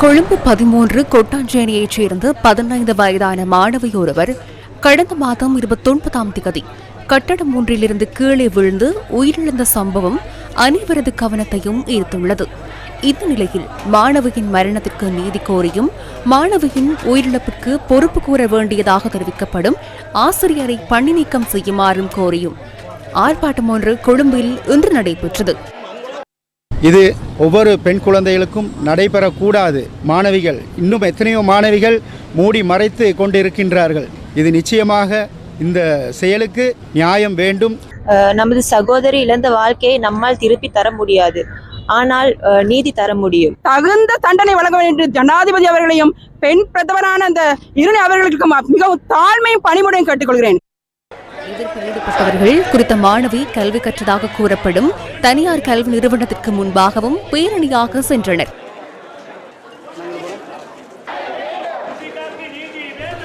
கொழும்பு பதிமூன்று கொட்டாஞ்சேனியைச் சேர்ந்த பதினைந்து வயதான மாணவி ஒருவர் கடந்த மாதம் இருபத்தொன்பதாம் திகதி கட்டடம் ஒன்றிலிருந்து கீழே விழுந்து உயிரிழந்த சம்பவம் அனைவரது கவனத்தையும் ஈர்த்துள்ளது. இந்த நிலையில் மாணவியின் மரணத்திற்கு நீதி கோரியும் மாணவியின் உயிரிழப்பிற்கு பொறுப்பு கூற வேண்டியதாக தெரிவிக்கப்படும் ஆசிரியரை பணி நீக்கம் செய்யுமாறும் கோரியும். ஆர்ப்பாட்டம் ஒன்று கொழும்பில் இன்று நடைபெற்றது. இது ஒவ்வொரு பெண் குழந்தைகளுக்கும் நடைபெறக்கூடாது. மாணவிகள் இன்னும் எத்தனையோ மாணவிகள் மூடி மறைத்து கொண்டிருக்கின்றார்கள். இது நிச்சயமாக இந்த செயலுக்கு நியாயம் வேண்டும். நமது சகோதரி இழந்த வாழ்க்கையை நம்மால் திருப்பி தர முடியாது. ஆனால் நீதி தர முடியும். தகுந்த தண்டனை வழங்க வேண்டும் ஜனாதிபதி அவர்களையும் பெண் பிரதமரான அந்த இரு அவர்களுக்கு ம- மிகவும் தாழ்மையும் பணிமுறையும் கேட்டுக்கொள்கிறேன். எதிர்ப்பில் ஈடுபட்டவர்கள் குறித்த மாணவி கல்வி கற்றதாக கூறப்படும் தனியார் கல்வி நிறுவனத்திற்கு முன்பாகவும் பேரணியாக சென்றனர்.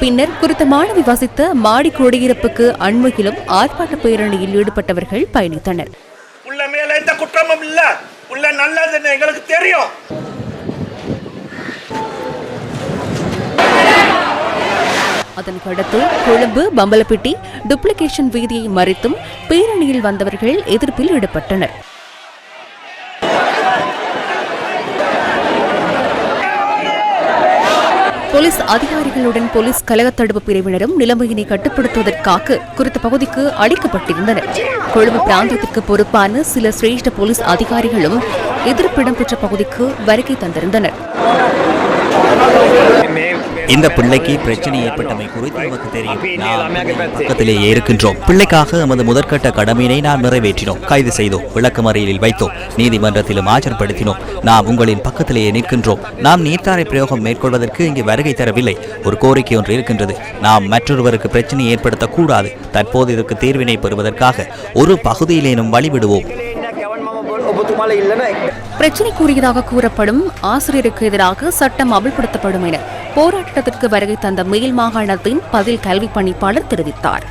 பின்னர் குறித்த மாணவி வசித்த மாடி குடியிருப்புக்கு அண்மையிலும் ஆர்ப்பாட்ட பேரணியில் ஈடுபட்டவர்கள் பயணித்தனர். உள்ள மேல எந்த குற்றமும் இல்ல. உள்ள நல்லது எங்களுக்கு தெரியும். அதன் கடத்து கொழும்பு பம்பலப்பிட்டி டுப்ளிகேஷன் வீதியை மறித்தும் பேரணியில் வந்தவர்கள் எதிர்ப்பில் ஈடுபட்டனர். போலீஸ் அதிகாரிகளுடன் போலீஸ் கலகத்தடுப்பு பிரிவினரும் நிலைமையினை கட்டுப்படுத்துவதற்காக குறித்த பகுதிக்கு அளிக்கப்பட்டிருந்தனர் கொழும்பு பிராந்தியத்திற்கு பொறுப்பான சில சிரேஷ்ட போலீஸ் அதிகாரிகளும் எதிர்ப்பிடம் பெற்ற பகுதிக்கு வருகை தந்திருந்தனர். இந்த பிள்ளைக்கு பிரச்சனை ஏற்பட்டமை குறித்து நமக்கு தெரியும். பக்கத்திலேயே இருக்கின்றோம். பிள்ளைக்காக எமது முதற்கட்ட கடமையினை நாம் நிறைவேற்றினோம். கைது செய்தோம். விளக்குமறியலில் வைத்தோம். நீதிமன்றத்திலும் ஆஜர்படுத்தினோம். நாம் உங்களின் பக்கத்திலேயே நிற்கின்றோம். நாம் நீர்த்தாரை பிரயோகம் மேற்கொள்வதற்கு இங்கு வருகை தரவில்லை. ஒரு கோரிக்கை ஒன்று இருக்கின்றது. நாம் மற்றொருவருக்கு பிரச்சனை ஏற்படுத்தக்கூடாது. தற்போது இதற்கு தீர்வினை பெறுவதற்காக ஒரு பகுதியிலேனும் வழிவிடுவோம். பிரச்சினைக்குரியதாக கூறப்படும் ஆசிரியருக்கு எதிராக சட்டம் அமல்படுத்தப்படும் என போராட்டத்திற்கு வருகை தந்த மேல் மாகாணத்தின் பதில் கல்வி பணிப்பாளர் தெரிவித்தார்.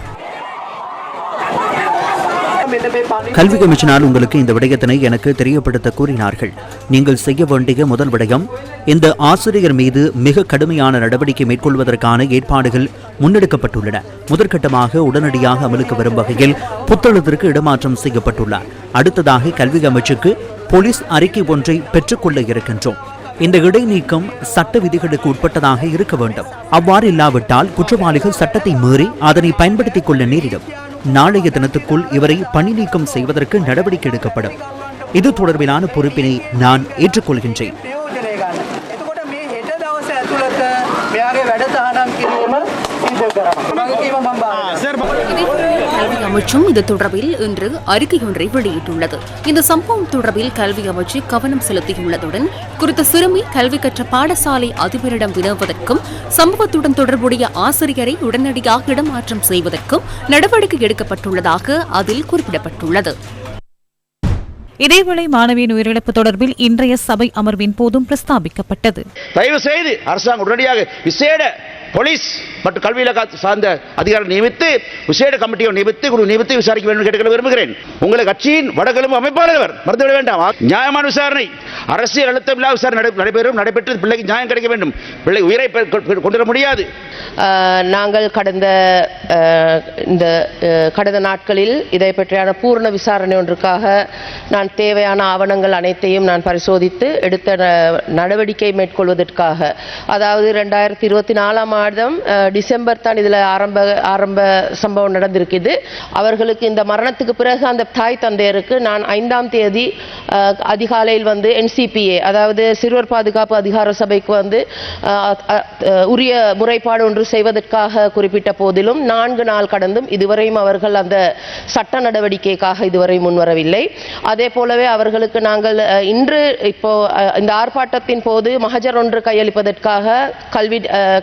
கல்வி கமிஷனால் உங்களுக்கு இந்த விடயத்தினை எனக்கு தெரியப்படுத்த கூறினார்கள். நீங்கள் செய்ய வேண்டிய முதல் விடயம் இந்த ஆசிரியர் மீது மிக கடுமையான நடவடிக்கை மேற்கொள்வதற்கான ஏற்பாடுகள் முன்னெடுக்கப்பட்டுள்ளன. முதற்கட்டமாக உடனடியாக அமலுக்கு வரும் வகையில் புத்தளத்திற்கு இடமாற்றம் செய்யப்பட்டுள்ளார். அடுத்ததாக கல்வி அமைச்சுக்கு போலீஸ் அறிக்கை ஒன்றை பெற்றுக்கொள்ள இருக்கின்றோம். இந்த இடைநீக்கம் சட்ட விதிகளுக்கு உட்பட்டதாக இருக்க வேண்டும். அவ்வாறு இல்லாவிட்டால் குற்றவாளிகள் சட்டத்தை மீறி அதனை பயன்படுத்திக் கொள்ள நேரிடும். நாளைய தினத்துக்குள் இவரை பணி நீக்கம் செய்வதற்கு நடவடிக்கை எடுக்கப்படும். இது தொடர்பிலான பொறுப்பினை நான் ஏற்றுக்கொள்கின்றேன். ಮೆಯಾಗೆ அமைச்சும் இது தொடர்பில் இன்று அறிக்கை ஒன்றை வெளியிட்டுள்ளது. இந்த சம்பவம் தொடர்பில் கல்வி அமைச்சு கவனம் செலுத்தியுள்ளதுடன் குறித்த சிறுமி கல்வி கற்ற பாடசாலை அதிபரிடம் வினவுவதற்கும் சம்பவத்துடன் தொடர்புடைய ஆசிரியரை உடனடியாக இடமாற்றம் செய்வதற்கும் நடவடிக்கை எடுக்கப்பட்டுள்ளதாக அதில் குறிப்பிடப்பட்டுள்ளது. இதேவேளை மாணவியின் உயிரிழப்பு தொடர்பில் இன்றைய சபை அமர்வின் போதும் பிரஸ்தாபிக்கப்பட்டது. தயவு செய்து அரசாங்கம் உடனடியாக விசேட போலீஸ் மற்றும் கல்வி சார்ந்த அதிகாரம் நியமித்து விசேட கமிட்டியை நியமித்து குழு நியமித்து விசாரிக்க வேண்டும் கேட்டுக்கொள்ள விரும்புகிறேன். உங்களை கட்சியின் வடகிழமை அமைப்பாளர் மறந்துவிட வேண்டாம். நியாயமான விசாரணை. அரசியல் அழுத்தம் இல்லாத விசாரணை நடை- நடைபெறும் நடைபெற்று பிள்ளைக்கு நியாயம் கிடைக்க வேண்டும். பிள்ளை உயிரை கொண்டு வர முடியாது. நாங்கள் கடந்த இந்த கடந்த நாட்களில் இதை பற்றியான பூர்ண விசாரணை ஒன்றுக்காக நான் தேவையான ஆவணங்கள் அனைத்தையும் நான் பரிசோதித்து எடுத்த ந- நடவடிக்கை மேற்கொள்வதற்காக. அதாவது ரெண்டாயிரத்தி இருபத்தி நாலாம் மாதம் டிசம்பர் தான் இதில் ஆரம்ப ஆரம்ப சம்பவம் நடந்திருக்குது. அவர்களுக்கு இந்த மரணத்துக்கு பிறகு அந்த தாய் தந்தையருக்கு நான் ஐந்தாம் தேதி அதிகாலையில் வந்து சிபிஏ அதாவது சிறுவர் பாதுகாப்பு அதிகார சபைக்கு வந்து உரிய முறைப்பாடு ஒன்று செய்வதற்காக குறிப்பிட்ட போதிலும் நான்கு நாள் கடந்தும் இதுவரையும் அவர்கள் அந்த சட்ட நடவடிக்கைக்காக இதுவரை முன்வரவில்லை. அதே போலவே அவர்களுக்கு நாங்கள் இன்று இப்போ இந்த ஆர்ப்பாட்டத்தின் போது மகஜர் ஒன்று கையளிப்பதற்காக கல்வி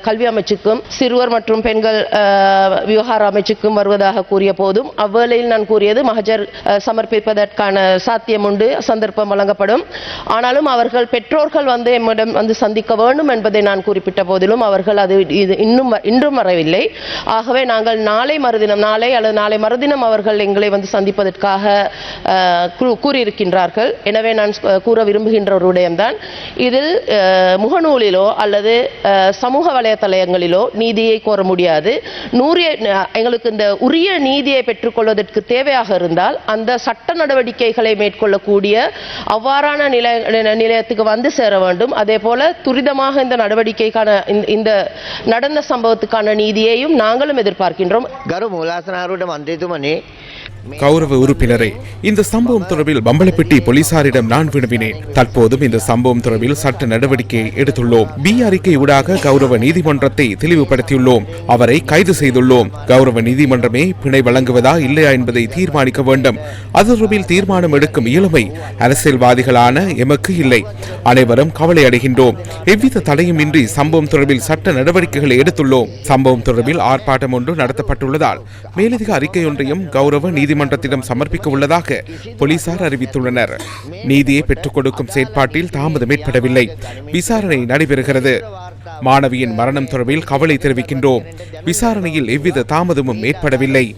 கல்வி அமைச்சுக்கும் சிறுவர் மற்றும் பெண்கள் விவகார அமைச்சுக்கும் வருவதாக கூறிய போதும் அவ்வேளையில் நான் கூறியது மகஜர் சமர்ப்பிப்பதற்கான சாத்தியம் உண்டு சந்தர்ப்பம் வழங்கப்படும். ஆனால் ஆனாலும் அவர்கள் பெற்றோர்கள் வந்து எம்மிடம் வந்து சந்திக்க வேண்டும் என்பதை நான் குறிப்பிட்ட போதிலும் அவர்கள் அது இது இன்னும் வ- இன்றும் வரவில்லை. ஆகவே நாங்கள் நாளை மறுதினம் நாளை அல்லது நாளை மறுதினம் அவர்கள் எங்களை வந்து சந்திப்பதற்காக கூறியிருக்கின்றார்கள். எனவே நான் கூற விரும்புகின்ற ஒரு விடயம்தான் இதில் முகநூலிலோ அல்லது சமூக வலைத்தளங்களிலோ நீதியை கோர முடியாது. நூறிய எங்களுக்கு இந்த உரிய நீதியை பெற்றுக்கொள்வதற்கு தேவையாக இருந்தால் அந்த சட்ட நடவடிக்கைகளை மேற்கொள்ளக்கூடிய அவ்வாறான நிலை நிலையத்துக்கு வந்து சேர வேண்டும். அதே போல துரிதமாக இந்த நடவடிக்கைக்கான இந்த நடந்த சம்பவத்துக்கான நீதியையும் நாங்களும் எதிர்பார்க்கின்றோம். கரு மூலாசனாருடைய மந்திரித்துமணி கௌரவ உறுப்பினரே இந்த சம்பவம் தொடர்பில் பம்பலப்பிட்டி போலீசாரிடம் நான் வினவினேன். தற்போதும் இந்த சம்பவம் தொடர்பில் சட்ட நடவடிக்கை எடுத்துள்ளோம். பி அறிக்கை ஊடாக கௌரவ நீதிமன்றத்தை தெளிவுபடுத்தியுள்ளோம். அவரை கைது செய்துள்ளோம். கௌரவ நீதிமன்றமே பிணை வழங்குவதா இல்லையா என்பதை தீர்மானிக்க வேண்டும். அது தொடர்பில் தீர்மானம் எடுக்கும் இயலுமை அரசியல்வாதிகளான எமக்கு இல்லை. அனைவரும் கவலை அடைகின்றோம். எவ்வித தடையும் இன்றி சம்பவம் தொடர்பில் சட்ட நடவடிக்கைகளை எடுத்துள்ளோம். சம்பவம் தொடர்பில் ஆர்ப்பாட்டம் ஒன்று நடத்தப்பட்டுள்ளதால் மேலதிக அறிக்கை ஒன்றையும் கௌரவ நீதிமன்ற நீதிமன்றத்திடம் சமர்ப்பிக்க உள்ளதாக போலீசார் அறிவித்துள்ளனர். நீதியை பெற்றுக் கொடுக்கும் செயற்பாட்டில் தாமதம் ஏற்படவில்லை. விசாரணை நடைபெறுகிறது. மாணவியின் மரணம் தொடர்பில் கவலை தெரிவிக்கின்றோம். விசாரணையில் எவ்வித தாமதமும் ஏற்படவில்லை.